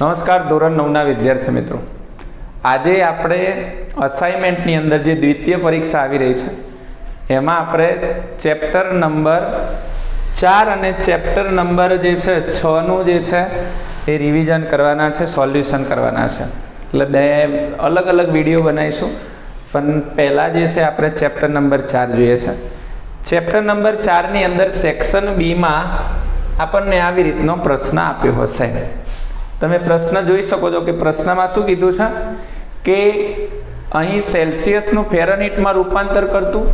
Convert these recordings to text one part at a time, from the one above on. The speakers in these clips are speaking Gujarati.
નમસ્કાર, ધોરણ નવના વિદ્યાર્થી મિત્રો. આજે આપણે અસાઇનમેન્ટની અંદર જે દ્વિતીય પરીક્ષા આવી રહી છે, એમાં આપણે ચેપ્ટર નંબર ચાર અને ચેપ્ટર નંબર જે છે, છનું જે છે, એ રિવિઝન કરવાના છે સોલ્યુશન કરવાના છે. એટલે બે અલગ અલગ વીડિયો બનાવીશું, પણ પહેલાં જે છે, આપણે ચેપ્ટર નંબર ચાર જોઈએ છે. ચેપ્ટર નંબર ચારની અંદર સેક્શન બીમાં આપણને આવી રીતનો પ્રશ્ન આપ્યો હશે. તમે પ્રશ્ન જોઈ શકો છો કે પ્રશ્નમાં શું કીધું છે? કે અહીં સેલ્સિયસનું ફેરનહીટમાં રૂપાંતર કરતું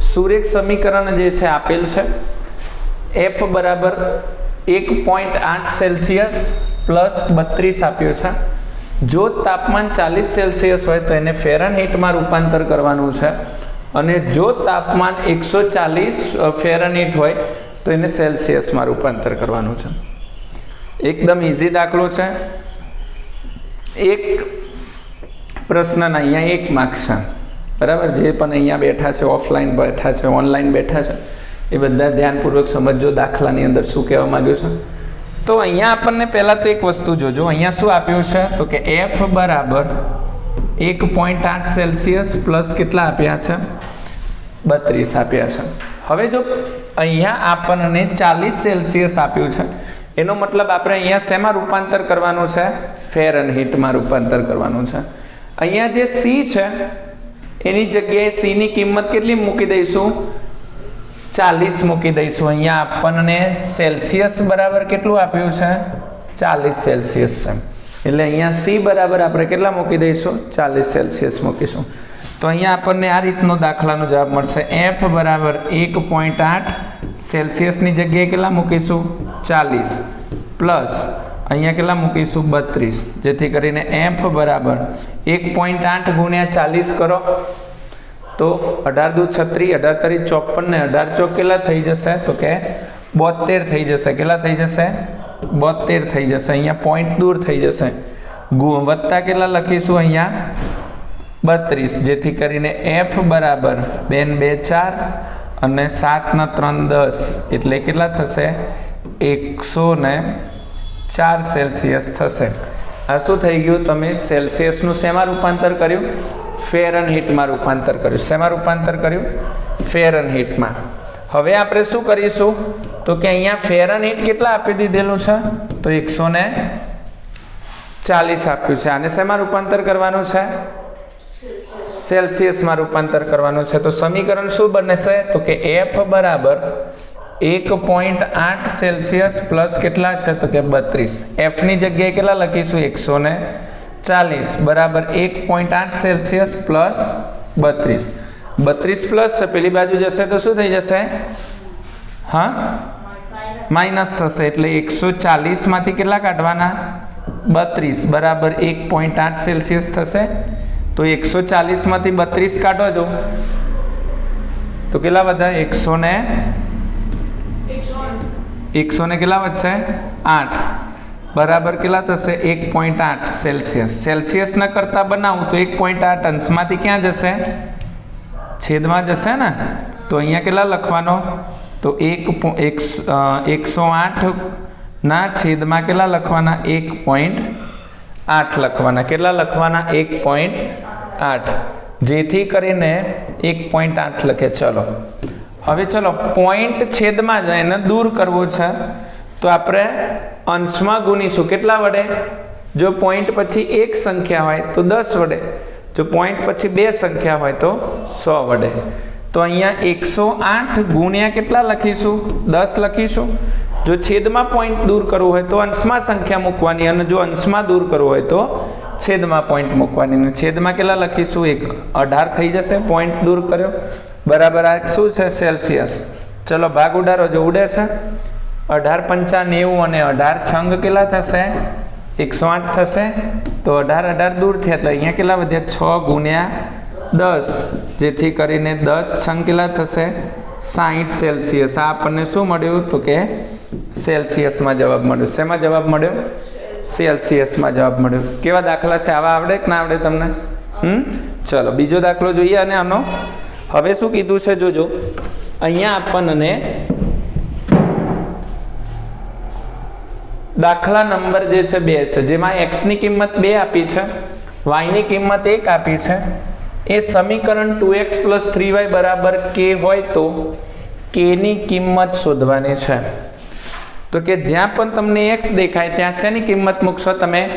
સુરેખ સમીકરણ જે છે આપેલ છે એફ બરાબર એક પોઈન્ટ આઠ સેલ્સિયસ પ્લસ બત્રીસ આપ્યો છે. જો તાપમાન ચાલીસ સેલ્સિયસ હોય તો એને ફેરનહીટમાં રૂપાંતર કરવાનું છે. અને જો તાપમાન એકસો ચાલીસ ફેરનહીટ હોય તો એને સેલ્સિયસમાં રૂપાંતર કરવાનું છે. એકદમ ઇઝી દાખલો છે. એક પ્રશ્નના અહીંયા એક માર્ક્સ છે. બરાબર? જે પણ અહીંયા બેઠા છે ઓફલાઈન બેઠા છે ઓનલાઈન બેઠા છે, એ બધા ધ્યાનપૂર્વક સમજો દાખલાની અંદર શું કહેવા માંગ્યું છે. તો અહીંયા આપણને પહેલાં તો એક વસ્તુ જોજો. અહીંયા શું આપ્યું છે? તો કે એફ બરાબર એક પોઈન્ટ આઠ સેલ્સિયસ પ્લસ કેટલા આપ્યા છે? બત્રીસ આપ્યા છે. હવે જો અહીંયા આપણને ચાલીસ સેલ્સિયસ આપ્યું છે એનો મતલબ આપણે અહીંયા શેમાં રૂપાંતર કરવાનું છે? ફેરન હિટમાં રૂપાંતર કરવાનું છે. અહીંયા જે સી છે, એની જગ્યાએ સીની કિંમત કેટલી મૂકી દઈશું? ચાલીસ મૂકી દઈશું. અહીંયા આપણને સેલ્સિયસ બરાબર કેટલું આપ્યું છે? ચાલીસ સેલ્સિયસ છે. એટલે અહીંયા સી બરાબર આપણે કેટલા મૂકી દઈશું? ચાલીસ સેલ્સિયસ મૂકીશું. તો અહીંયા આપણને આ રીતનો દાખલાનો જવાબ મળશે. એફ બરાબર એક પોઈન્ટ આઠ સેલ્સિયસની જગ્યાએ કેટલા મૂકીશું? ચાલીસ. પ્લસ અહીંયા કેટલા મૂકીશું? બત્રીસ. જેથી કરીને એફ બરાબર એક પોઈન્ટ આઠ ગુણ્યા ચાલીસ કરો. તો અઢાર દુ છત્રી, અઢાર તરી ચોપન ને અઢાર ચોક કેટલા થઈ જશે? તો કે બોતેર થઈ જશે. કેટલા થઈ જશે? બોતેર થઈ જશે. અહીંયા પોઈન્ટ દૂર થઈ જશે. વત્તા કેટલા લખીશું અહીંયા? બત્રીસ. જેથી કરીને એફ બરાબર બેન બે ચાર અને સાતના ત્રણ દસ. એટલે કેટલા થશે? એકસો ને ચાર સેલ્સિયસ થશે. આ શું થઈ ગયું? તમે સેલ્સિયસનું શેમાં રૂપાંતર કર્યું? ફેરન હીટમાં રૂપાંતર કર્યું. શેમાં રૂપાંતર કર્યું? ફેરન હીટમાં. હવે આપણે શું કરીશું? તો કે અહીંયા ફેરન હીટ કેટલા આપી દીધેલું છે? તો એકસો ને ચાલીસ આપ્યું છે. આને શેમાં રૂપાંતર કરવાનું છે? સેલ્સિયસમાં રૂપાંતર કરવાનું છે. તો સમીકરણ શું બનશે? તો કે એફ બરાબર એક પોઈન્ટ આઠ સેલ્સિયસ પ્લસ કેટલા છે? તો કે બત્રીસ. એફની જગ્યાએ કેટલા લખીશું? એકસો ને ચાલીસ. બરાબર એક પોઈન્ટ આઠ સેલ્સિયસ પ્લસ બત્રીસ. બત્રીસ પ્લસ છે, પેલી બાજુ જશે તો શું થઈ જશે? હા? માઇનસ થશે. એટલે એકસો ચાલીસમાંથી કેટલા કાઢવાના? બત્રીસ. બરાબર એક પોઈન્ટ આઠ સેલ્સિયસ થશે. તો એકસો ચાલીસમાંથી બત્રીસ કાઢો જો. તો કેટલા બધા? એકસો ને એકસો ને કેટલા વધશે? આઠ. બરાબર કેટલા થશે? એક પોઈન્ટ આઠ સેલ્સિયસ. સેલ્સિયસના કરતાં બનાવું તો એક પોઈન્ટ આઠ અંશમાંથી ક્યાં જશે? છેદમાં જશે ને? તો અહીંયા કેટલા લખવાનો? તો એક એકસો આઠ ના છેદમાં કેટલા લખવાના? એક પોઈન્ટ આઠ લખવાના. કેટલા લખવાના? એક પોઈન્ટ આઠ. જેથી કરીને એક પોઈન્ટ આઠ લખે. ચલો. હવે ચલો પોઈન્ટ છેદમાં જ એને દૂર કરવું છે. તો આપણે અંશમાં ગુણીશું. કેટલા વડે? જો પોઈન્ટ પછી એક સંખ્યા હોય તો દસ વડે. જો પોઈન્ટ પછી બે સંખ્યા હોય તો સો વડે. તો અહીંયા એકસો આઠ ગુણ્યા કેટલા લખીશું? દસ લખીશું. જો છેદમાં પોઈન્ટ દૂર કરવું હોય તો અંશમાં સંખ્યા મૂકવાની અને જો અંશમાં દૂર કરવું હોય તો છેદમાં પોઈન્ટ મૂકવાની. અને છેદમાં કેટલા લખીશું? એક અઢાર થઈ જશે. પોઈન્ટ દૂર કર્યો. બરાબર, આ શું છે? સેલ્સિયસ ચલો, ભાગ ઉડારો જો ઉડે છે, અઢાર પંચા નેવું અને અઢાર છંગ કેટલા થશે? એકસો આઠ થશે. તો અઢાર અઢાર દૂર થયા. તો અહીંયા કેટલા વધ્યા? છ ગુણ્યા દસ. જેથી કરીને દસ છંગ કેટલા થશે? સાહીઠ સેલ્સિયસ આ આપણને શું મળ્યું? તો કે સેલ્સિયસમાં જવાબ મળ્યો. શેમાં જવાબ મળ્યો? સેલ્સિયસમાં જવાબ મળ્યો. કેવા દાખલા છે? આવા આવડે કે ના આવડે તમને? હમ? ચલો, બીજો દાખલો જોઈએ અને આનો. હવે શું કીધું છે? જોજો. અહીંયા આપણને દાખલા નંબર જે છે બે છે. જેમાં એક્સની કિંમત બે આપી છે વાયની કિંમત એક આપી છે. એ સમીકરણ two X plus three Y બરાબર કે હોય તો કેની કિંમત શોધવાની છે. તો કે જ્યાં પણ તમને એક્સ દેખાય, ત્યાં શેની કિંમત મૂકશો તમે?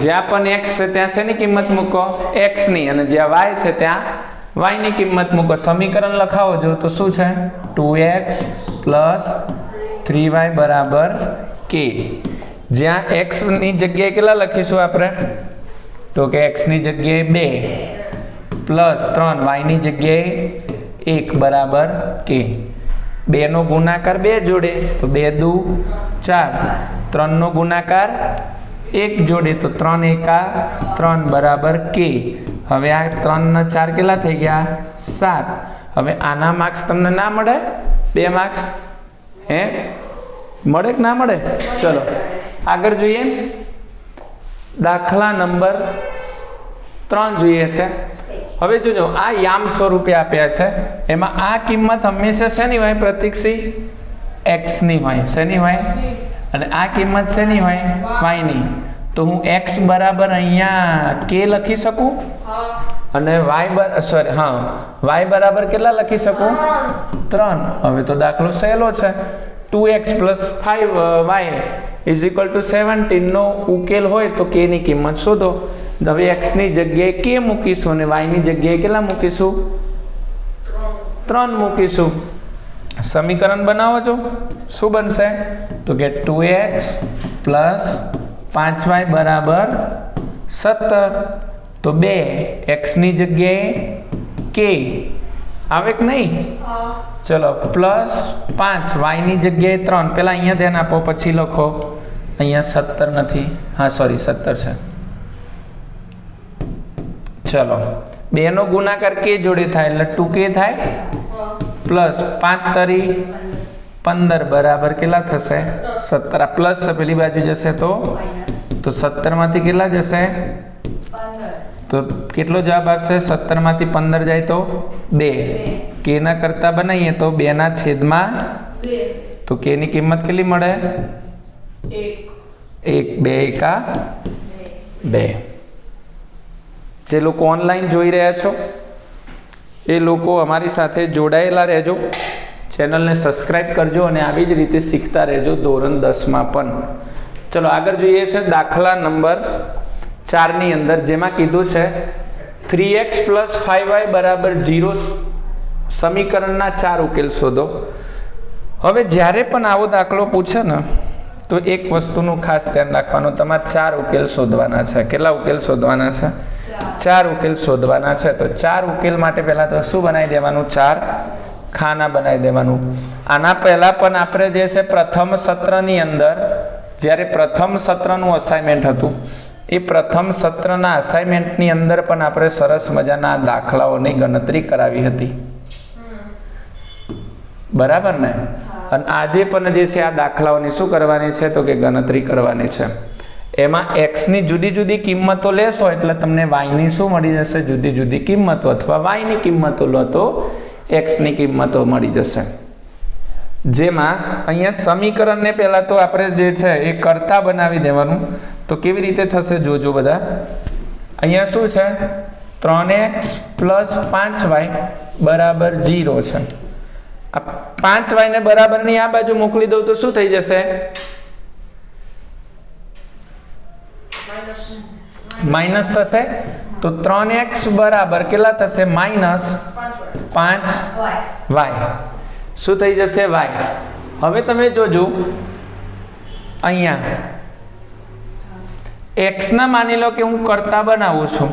જ્યાં પણ એક્સ છે, ત્યાં શેની કિંમત મૂકો? એક્સની અને જ્યાં વાય છે, ત્યાં વાયની કિંમત મૂકો. સમીકરણ લખાવો જો. તો શું છે? Two X plus three Y બરાબર કે. જ્યાં એક્સની જગ્યાએ કેટલા લખીશું આપણે? તો કે એક્સની જગ્યાએ બે પ્લસ ત્રણ વાયની જગ્યાએ એક બરાબર કે. બેનો ગુણાકાર બે જોડે, તો બે દુ ચાર. ત્રણનો ગુણાકાર એક જોડે, તો ત્રણ એકા ત્રણ બરાબર કે. હવે આ ત્રણના ચાર કેટલા થઈ ગયા? સાત. હવે આના માર્ક્સ તમને ના મળે? બે માર્ક્સ હે? મળે કે ના મળે? ચલો, આગળ જોઈએ. દાખલા નંબર ત્રણ જોઈએ છે. હવે જોજો, આ યામ સ્વરૂપે આપ્યા છે. એમાં આ કિંમત હંમેશા શેની હોય? પ્રતિક્ષી એક્સની હોય. શેની હોય? અને આ કિંમત શેની હોય? વાયની તો હું એક્સ બરાબર અહીંયા કે લખી શકું? અને વાય બર સોરી હા. વાય બરાબર કેટલા લખી શકું? ત્રણ. હવે તો દાખલો સહેલો છે. Two X plus five Y is equal to સેવન્ટીનનો ઉકેલ હોય તો કેની કિંમત શોધો. હવે એક્સની જગ્યાએ કે મૂકીશું અને વાયની જગ્યાએ કેટલા મૂકીશું? ત્રણ મૂકીશું. સમીકરણ બનાવો છો. શું બનશે? તો કે ટુ એક્સ પ્લસ પાંચ વાય બરાબર સત્તર. તો બે એક્સની જગ્યાએ કે આવે કે નહીં? ચલો પ્લસ પાંચ વાયની જગ્યાએ ત્રણ. પહેલાં અહીંયા ધ્યાન આપો, પછી લખો. અહીંયા સત્તર નથી. હા સોરી સત્તર છે. ચલો. બેનો ગુણાકાર કે જોડે થાય? એટલે ટુ કે થાય? પ્લસ પાંચ તરી પંદર બરાબર કેટલા થશે? સત્તર. પ્લસ પેલી બાજુ જશે તો? તો સત્તરમાંથી કેટલા જશે? તો કેટલો જવાબ આવશે? સત્તરમાંથી પંદર જાય તો બે. કેના કરતાં બનાવીએ તો બેના છેદમાં તો કેની કિંમત કેટલી મળે? એક. બે એકા બે. જે લોકો ઓનલાઈન જોઈ રહ્યા છો, એ લોકો અમારી સાથે જોડાયેલા રહેજો. ચેનલને સબસ્ક્રાઈબ કરજો અને આવી જ રીતે શીખતા રહેજો ધોરણ દસમાં પણ. ચલો, આગળ જોઈએ છે દાખલા નંબર ચારની અંદર, જેમાં કીધું છે three X plus five Y બરાબર જીરો સમીકરણના ચાર ઉકેલ શોધો. હવે જ્યારે પણ આવો દાખલો પૂછે ને, તો એક વસ્તુનું ખાસ ધ્યાન રાખવાનું. તમારે ચાર ઉકેલ શોધવાના છે. કેટલા ઉકેલ શોધવાના છે? ચાર ઉકેલ શોધવાના છે. તો ચાર ઉકેલ માટે પહેલાં તો શું બનાવી દેવાનું? ચાર ખાના બનાવી દેવાનું. આના પહેલાં પણ આપણે જે છે પ્રથમ સત્રની અંદર જ્યારે પ્રથમ સત્રનું અસાઇનમેન્ટ હતું એ પ્રથમ સત્રના અસાઇનમેન્ટની અંદર પણ આપણે સરસ મજાના દાખલાઓની ગણતરી કરાવી હતી. બરાબર ને? અને આજે પણ જે છે આ દાખલાઓની શું કરવાની છે? તો કે ગણતરી કરવાની છે. એમાં એક્સની જુદી જુદી કિંમતો લેશો એટલે તમને વાયની શું મળી જશે? જુદી જુદી કિંમતો અથવા વાયની કિંમતો લો તો એક્સની કિંમતો મળી જશે. જેમાં અહીંયા સમીકરણને પહેલાં તો આપણે જે છે એ કરતા બનાવી દેવાનું. તો કેવી રીતે થશે જોજો બધા. અહીંયા શું છે? ત્રણ એક્સ પ્લસ પાંચ વાય બરાબર જીરો છે. આ પાંચ વાયને બરાબરની આ બાજુ મોકલી દઉં તો શું થઈ જશે? માઇનસ થશે? તો ત્રણ એક્સ બરાબર કેટલા થશે? માઇનસ પાંચ વાય. શું થઈ જશે? વાય. હવે તમે જોજો. અહીંયા. એક્સના માની લો કે હું કરતા બનાવું છું.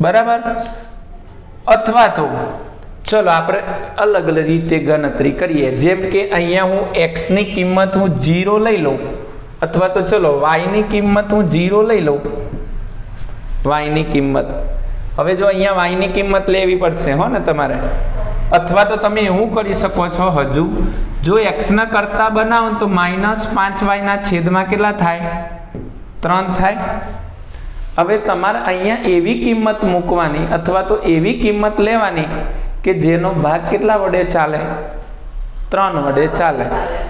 બરાબર? અથવા તો, ચલો આપણે અલગ અલગ રીતે ગણતરી કરીએ. જેમ કે અહીંયા હું એક્સની કિંમત હું જીરો લઈ લઉં. અથવા તો ચલો વાયની કિંમત હું જીરો લઈ લઉં. વાયની કિંમત. હવે જો અહીંયા વાયની કિંમત લેવી પડશે હો ને તમારે. અથવા તો તમે એવું કરી શકો છો હજુ, જો એક્સના કરતા બનાવો તો માઇનસ પાંચ વાયના છેદમાં કેટલા થાય? ત્રણ થાય. હવે તમારે અહીંયા એવી કિંમત મૂકવાની અથવા તો એવી કિંમત લેવાની કે જેનો ભાગ કેટલા વડે ચાલે? ત્રણ વડે ચાલે.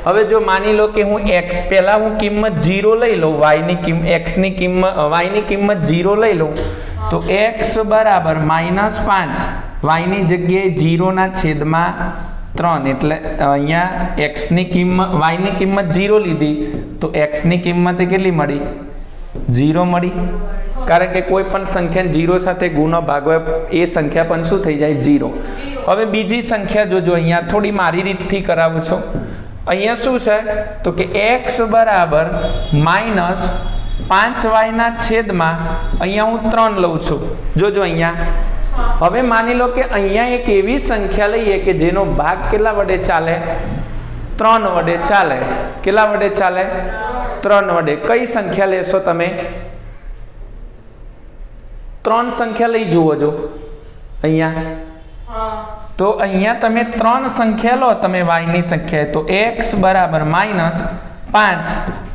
હવે જો માની લો કે હું એક્સ પહેલાં હું કિંમત જીરો લઈ લઉં વાયની કિંમત એક્સની કિંમત વાયની કિંમત જીરો લઈ લઉં, તો એક્સ બરાબર માઇનસ પાંચ. વાયની જગ્યાએ જીરોના છેદમાં ત્રણ, એટલે અહીંયા એક્સની કિંમત વાયની કિંમત જીરો લીધી, તો એક્સની કિંમત કેટલી મળી? જીરો મળી. કારણ કે કોઈ પણ સંખ્યાને જીરો સાથે ગુનો ભાગવા, એ સંખ્યા પણ શું થઈ જાય? જીરો. હવે બીજી સંખ્યા જોજો, અહીંયા થોડી મારી રીતથી કરાવું છું. અહીંયા શું છે? તો કે એક્સ બરાબર માઇનસ પાંચ વાયના છેદમાં અહીંયા હું ત્રણ લઉં છું. જોજો અહીંયા. હવે માની લો કે અહીંયા એક એવી સંખ્યા લઈએ કે જેનો ભાગ કેટલા વડે ચાલે? ત્રણ વડે ચાલે. કેટલા વડે ચાલે? ત્રણ વડે. કઈ સંખ્યા લેશો તમે? ત્રણ સંખ્યા લઈ જુઓ જો. અહીંયા. તો અહીંયા તમે ત્રણ સંખ્યા લો તમે વાયની સંખ્યા તો એક્સ બરાબર માઇનસ પાંચ.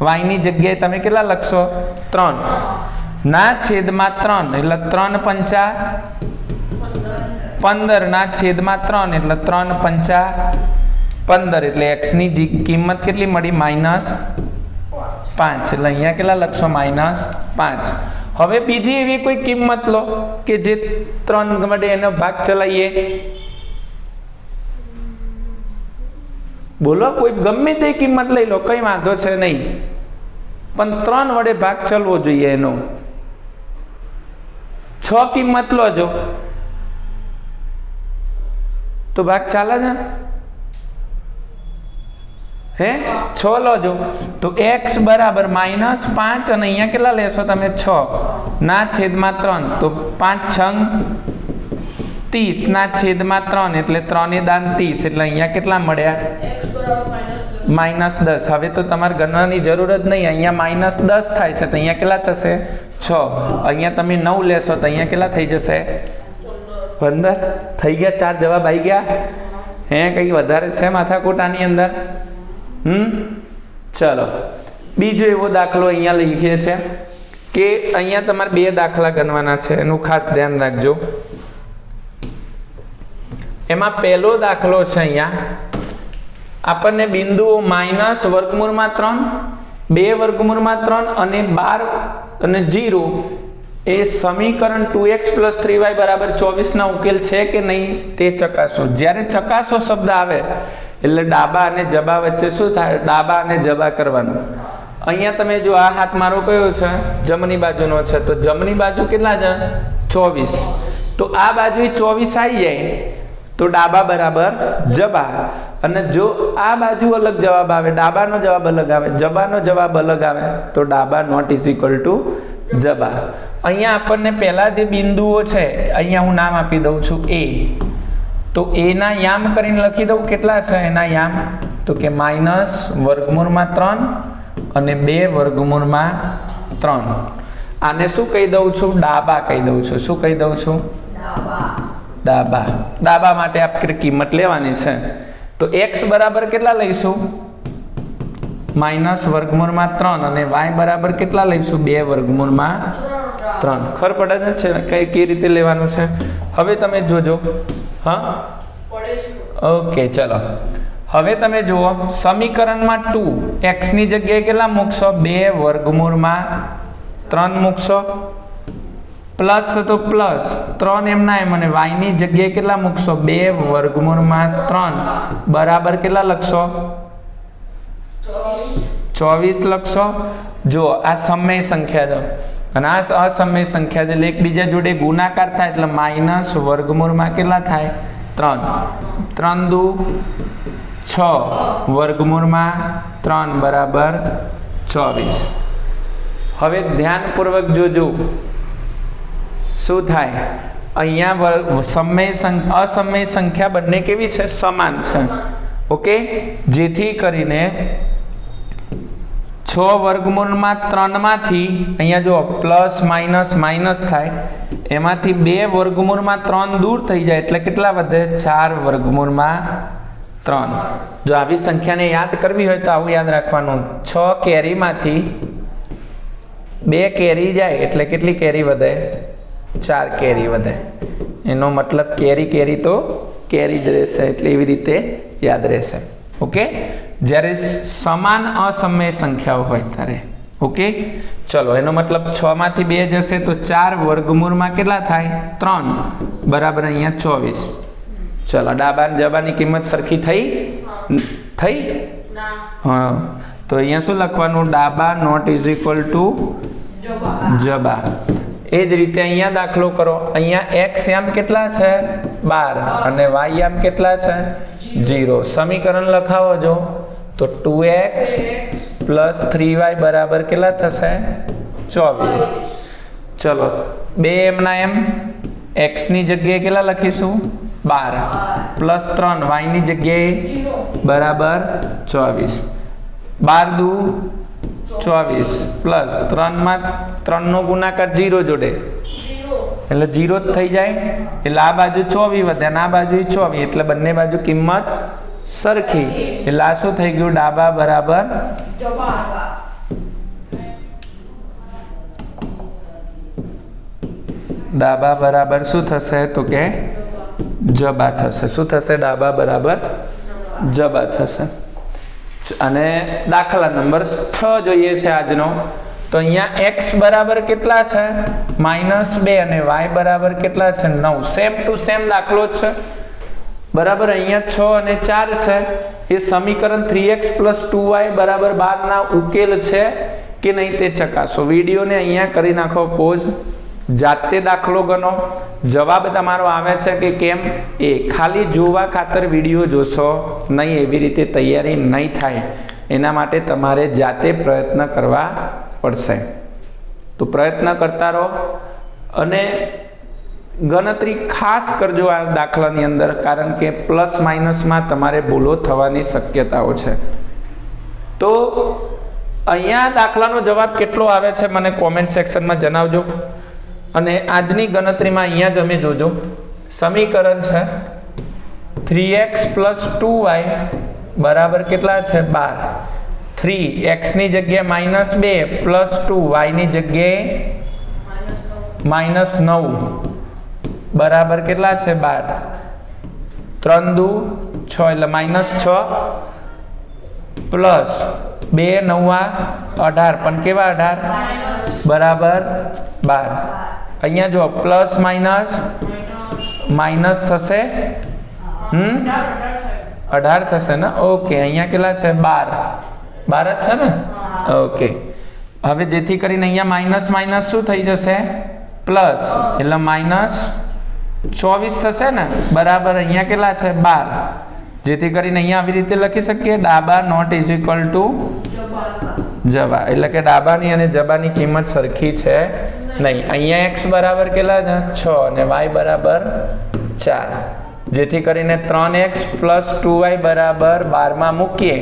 વાયની જગ્યાએ તમે કેટલા લખશો? ત્રણ. ના છેદમાં ત્રણ એટલે ત્રણ પંચા પંદર. ના છેદમાં ત્રણ એટલે ત્રણ પંચા પંદર. એટલે એક્સની જી કિંમત કેટલી મળી? માઇનસ પાંચ. એટલે અહીંયા કેટલા લખશો? માઇનસ પાંચ. હવે બીજી એવી કોઈ કિંમત લો કે જે ત્રણ વડે એનો ભાગ ચલાવીએ બોલો, કોઈ ગમે તે કિંમત લઈ લો, કઈ વાંધો છે નહીં. પણ ત્રણ વડે ભાગ ચલવો જોઈએ એનો. છ કિંમત લો જો. તો ભાગ ચાલે છે? હે? છ લો જો. તો એક્સ બરાબર માઇનસ પાંચ અને અહીંયા કેટલા લેશો તમે? છ. ના છેદમાં ત્રણ. તો પાંચ છ ત્રીસ. ના છેદમાં ત્રણ એટલે ત્રણે દાન ત્રીસ. એટલે અહીંયા કેટલા મળ્યા? માઇનસ દસ. હવે તો તમારે ગણવાની જરૂર જ નહીં. અહીંયા માઇનસ દસ થાય છે. તો અહીંયા કેટલા થશે? છ. અહીંયા તમે નવ લેશો. તો અહીંયા કેટલા થઈ જશે? પંદર. થઈ ગયા. ચાર જવાબ આવી ગયા. હે કંઈ વધારે છે માથાકૂટાની અંદર? હમ? ચલો. બીજો એવો દાખલો અહીંયા લખીએ છે કે અહીંયા તમારે બે દાખલા ગણવાના છે, એનું ખાસ ધ્યાન રાખજો. એમાં પહેલો દાખલો છે અહીંયા. આપણને બિંદુઓ માઇનસ વર્ગમૂળમાં ત્રણ, બે વર્ગમૂળમાં ત્રણ અને બાર અને જીરો એ સમીકરણ two X plus three Y બરાબર ચોવીસના ઉકેલ છે કે નહીં તે ચકાસો. જ્યારે ચકાસો શબ્દ આવે એટલે ડાબા અને જબા વચ્ચે શું થાય? ડાબા અને જબા કરવાનું. અહીંયા તમે જો આ હાથ મારો કયો છે? જમણી બાજુનો છે. તો જમણી બાજુ કેટલા છે? ચોવીસ. તો આ બાજુ ચોવીસ આવી જાય. તો ડાબા બરાબર જબા. અને જો આ બાજુ અલગ જવાબ આવે, ડાબાનો જવાબ અલગ આવે, જબાનો જવાબ અલગ આવે, તો ડાબા નોટ ઇઝ ઇક્વલ ટુ જબા. અહીંયા આપણને પહેલા જે બિંદુઓ છે, અહીંયા હું નામ આપી દઉં છું એ તો એના યામ કરીને લખી દઉં. કેટલા છે એના યામ? તો કે માઇનસ વર્ગમૂળમાં ત્રણ અને બે વર્ગમૂળમાં ત્રણ. આને શું કહી દઉં છું? ડાબા કહી દઉં છું. શું કહી દઉં છું? ડાબા. ડાબા માટે આપણે કિંમત લેવાની છે. તો એક્સ બરાબર કેટલા લઈશું? માઇનસ વર્ગમૂળમાં ત્રણ અને વાય બરાબર કેટલા લઈશું? બે વર્ગમૂળમાં ત્રણ. ખર પડે છે કઈ કઈ રીતે લેવાનું છે? હવે તમે જોજો. હા? ઓકે, ચલો. હવે તમે જુઓ, સમીકરણમાં ટુ એક્સની જગ્યાએ કેટલા મૂકશો? બે વર્ગમૂળમાં ત્રણ મૂકશો. પ્લસ તો પ્લસ, ત્રણ એમના એમ અને વાયની જગ્યાએ કેટલા મૂકશો? બે વર્ગમૂળમાં ત્રણ. બરાબર કેટલા લખશો? ચોવીસ. લખશો? જો આ સમય સંખ્યા છે અને આ અસમય સંખ્યા એટલે એકબીજા જોડે ગુણાકાર થાય, એટલે માઇનસ વર્ગમૂળમાં કેટલા થાય? ત્રણ. ત્રણ દુ છ. વર્ગમૂળમાં ત્રણ બરાબર ચોવીસ. હવે ધ્યાનપૂર્વક જોજો. શું થાય? અહીંયા સમય અસમય સંખ્યા બંને કેવી છે? સમાન છે. ઓકે? જેથી કરીને છ વર્ગમૂળમાં ત્રણમાંથી, અહીંયા જો પ્લસ, માઇનસ માઇનસ થાય, એમાંથી બે વર્ગમૂળમાં ત્રણ દૂર થઈ જાય, એટલે કેટલા વધે? ચાર વર્ગમૂળમાં ત્રણ. જો આવી સંખ્યાને યાદ કરવી હોય તો આવું યાદ રાખવાનું. છ કેરીમાંથી બે કેરી જાય, એટલે કેટલી કેરી વધે? ચાર કેરી વધે. એનો મતલબ કેરી કેરી તો કેરી જ રહેશે, એટલે એવી રીતે યાદ રહેશે. ઓકે? જ્યારે સમાન અસમય સંખ્યાઓ હોય ત્યારે. ઓકે? ચલો એનો મતલબ છ માંથી બે જશે તો ચાર વર્ગમૂળમાં કેટલા થાય? ત્રણ. બરાબર અહીંયા ચોવીસ. ચલો ડાબા જબાની કિંમત સરખી થઈ? થઈ? હા. તો અહીંયા શું લખવાનું? ડાબા નોટ ઇઝ ઇક્વલ ટુ જબા. એ જ રીતે અહીંયા દાખલો કરો. અહીંયા એક્સ એમ કેટલા છે? બાર. અને વાય એમ કેટલા છે? જીરો. સમીકરણ લખાવો જો તો two X plus three Y બરાબર કેટલા થશે? ચોવીસ. ચલો, બે એમના એમ. એક્સની જગ્યાએ કેટલા લખીશું? બાર. પ્લસ ત્રણ વાયની જગ્યાએ? બરાબર, ચોવીસ. બાર દુ, ચોવીસ. પ્લસ ત્રણમાં, ત્રણનો ગુણાકાર જીરો જોડે. એટલે જીરો જ થઈ જાય. એટલે આ બાજુ ચોવીસ વધે અને આ બાજુ ચોવીસ એટલે બંને બાજુ કિંમત સરખી. એટલે આ શું થઈ ગયું ડાબા બરાબર. ડાબા બરાબર શું થશે તો કે જબા થશે. શું થશે? ડાબા બરાબર જબા થશે. અને દાખલા નંબર છ જોઈએ છે આજનો. તો અહીંયા એક્સ બરાબર કેટલા છે? માઇનસ બે અને વાય બરાબર કેટલા છે? નવ. સેમ ટુ સેમ દાખલો જ છે. બરાબર અહીંયા છ અને ચાર છે. એ સમીકરણ three X plus two Y બરાબર બારના ઉકેલ છે કે નહીં તે ચકાસો. વિડીયોને અહીંયા કરી નાખો પોઝ જાતે દાખલો ગણો. જવાબ તમારો આવે છે કે કેમ? એ, ખાલી જોવા ખાતર વીડિયો જોશો. નહીં, એવી રીતે તૈયારી નહીં થાય. એના માટે તમારે જાતે પ્રયત્ન કરવા પડશે. તો પ્રયત્ન કરતા રહો. અને ગણતરી ખાસ કરજો આ દાખલાની અંદર, કારણ કે પ્લસ માઇનસમાં તમારે ભૂલો થવાની શક્યતાઓ છે. તો અહીંયા દાખલાનો જવાબ કેટલો આવે છે મને કોમેન્ટ સેક્શનમાં જણાવજો. અને આજની ગણતરીમાં અહીંયા જ અમે જોજો. સમીકરણ છે three X plus two Y બરાબર કેટલા છે? બાર. થ્રી એક્સની જગ્યાએ માઇનસ બે પ્લસ ટુ વાયની જગ્યાએ માઇનસ નવ. બરાબર કેટલા છે બાર? ત્રણ દુ, છ, એટલે માઇનસ છ. પ્લસ બે નવા અઢાર. પણ કેવા અઢાર? બરાબર બાર. અહીંયા જો પ્લસ માઇનસ માઇનસ થશે. હમ? અઢાર થશે ને? ઓકે અહીંયા કેટલા છે? બાર. બાર જ છે ને? ઓકે હવે જેથી કરીને અહીંયા માઇનસ માઇનસ શું થઈ જશે? પ્લસ એટલે માઇનસ ચોવીસ થશે ને? બરાબર, અહીંયા કેટલા છે? બાર. જેથી કરીને અહીંયા આવી રીતે લખી શકીએ, ડાબા નોટ ઇઝ ઇક્વલ ટુ જવા એટલે કે ડાબાની અને જબાની કિંમત સરખી છે નહીં. અહીંયા એક્સ બરાબર કેટલા છે? છ અને વાય બરાબર ચાર. જેથી કરીને ત્રણ એક્સ પ્લસ ટુ વાય બરાબર બારમાં મૂકીએ,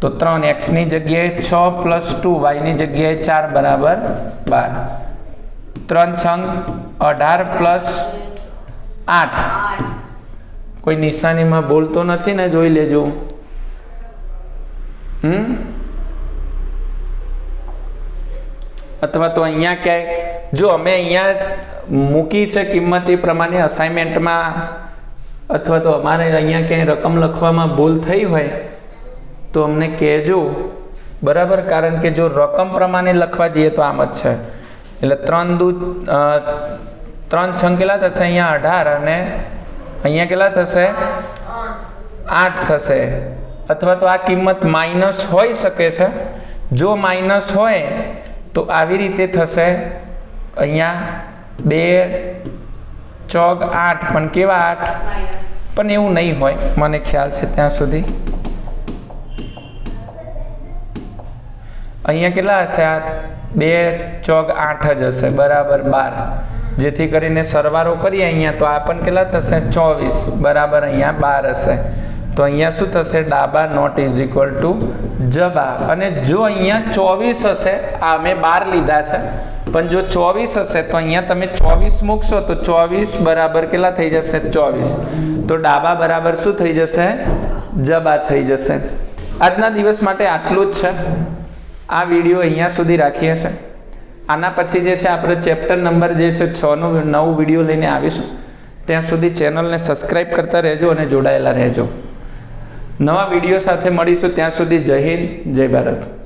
તો ત્રણ એક્સની જગ્યાએ છ પ્લસ ટુ વાયની જગ્યાએ ચાર બરાબર બાર. ત્રણ છંગ અઢાર પ્લસ આઠ. કોઈ નિશાનીમાં બોલતો નથી ને જોઈ લેજો. હમ? અથવા તો અહીંયા ક્યાંય જો અમે અહીંયા મૂકી છે કિંમત એ પ્રમાણે અસાઇનમેન્ટમાં અથવા તો અમારે અહીંયા ક્યાંય રકમ લખવામાં ભૂલ થઈ હોય તો અમને કહેજો. બરાબર? કારણ કે જો રકમ પ્રમાણે લખવા જઈએ તો આમ જ છે. એટલે ત્રણ દૂ અ, ત્રણ છંગ કેટલા થશે? અહીંયા અઢાર અને અહીંયા કેટલા થશે? આઠ થશે. અથવા તો આ કિંમત માઇનસ હોઈ શકે છે. જો માઇનસ હોય, તો આવી રીતે થશે. અહીંયા બે ચોગ આઠ, પણ કેવા આઠ? પણ એવું નહીં હોય, મને ખ્યાલ છે ત્યાં સુધી. અહીંયા કેટલા હશે? આ બે ચોગ આઠ જ હશે. બરાબર બાર. જેથી કરીને સરવારો કરીએ અહીંયા તો આ પણ કેટલા થશે? ચોવીસ. બરાબર અહીંયા બાર હશે. તો અહીંયા શું થશે? ડાબા નોટ ઇઝ ઇક્વલ ટુ જબા અને જો અહીંયા ચોવીસ હશે, આ અમે બાર લીધા છે, પણ જો ચોવીસ હશે, તો અહીંયા તમે ચોવીસ મૂકશો, તો ચોવીસ બરાબર કેટલા થઈ જશે? ચોવીસ. તો ડાબા બરાબર શું થઈ જશે? જબા થઈ જશે. આજના દિવસ માટે આટલું જ છે. આ વીડિયો અહીંયા સુધી રાખીએ છીએ. આના પછી જે છે આપણે ચેપ્ટર નંબર જે છે છનું નવું વીડિયો લઈને આવીશું. ત્યાં સુધી ચેનલને સબસ્ક્રાઈબ કરતા રહેજો અને જોડાયેલા રહેજો. નવા વીડિયો સાથે મળીશું ત્યાં સુધી જય હિન્દ, જય ભારત.